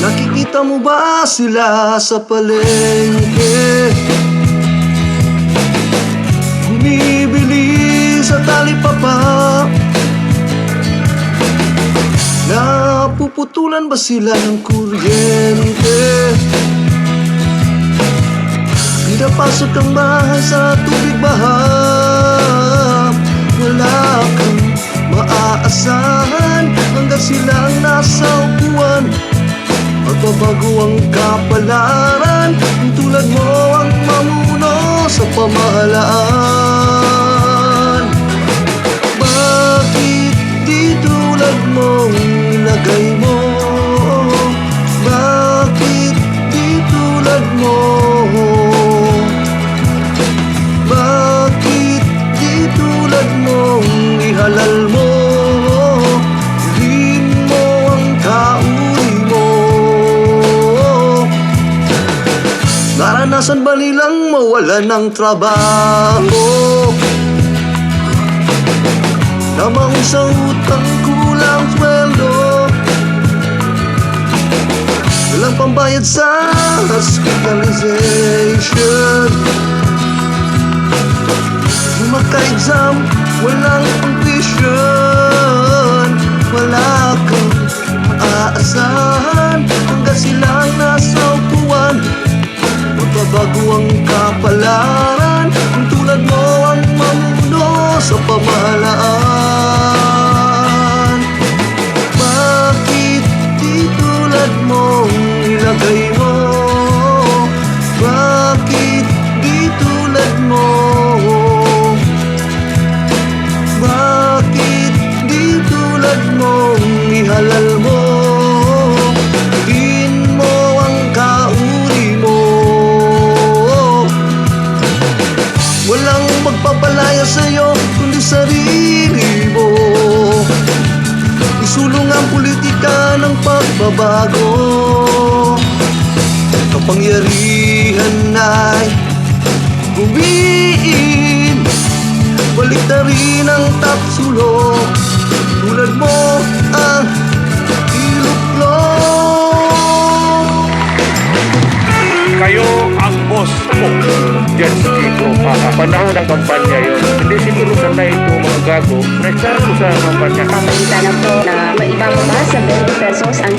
Nakikita mo ba sila sa palengke? Bumibili sa talipapa Napuputulan ba sila ng kuryente? Pinapasok ang bahay sa tubig baha Wala kang maaasahan Hanggang sila ang nasa upuan. Magbabago ang kapalaran Naranasan ba nilang mawala ng trabaho? Namang sa utang kulang sweldo. Walang pambayad sa hospitalization. Maka-exam, walang tuition Wala kang aasahan Hanggang sila kapalaran. Kung tulad mo ang mamuno sa pamahalaan magpapalaya sa'yo kundi sarili mo. Isulong ang politika ng pagbabago. Kapangyarihan ay bumiin Balik na rin ang tapsulok Tulad mo ang iluklok. Kayo ang boss ko dyan kampanya yun. Hindi siguro sanay ito mga gago. Na-start ko sa kampanya. Pamalitan na po na maibababa sa 20 pesos ang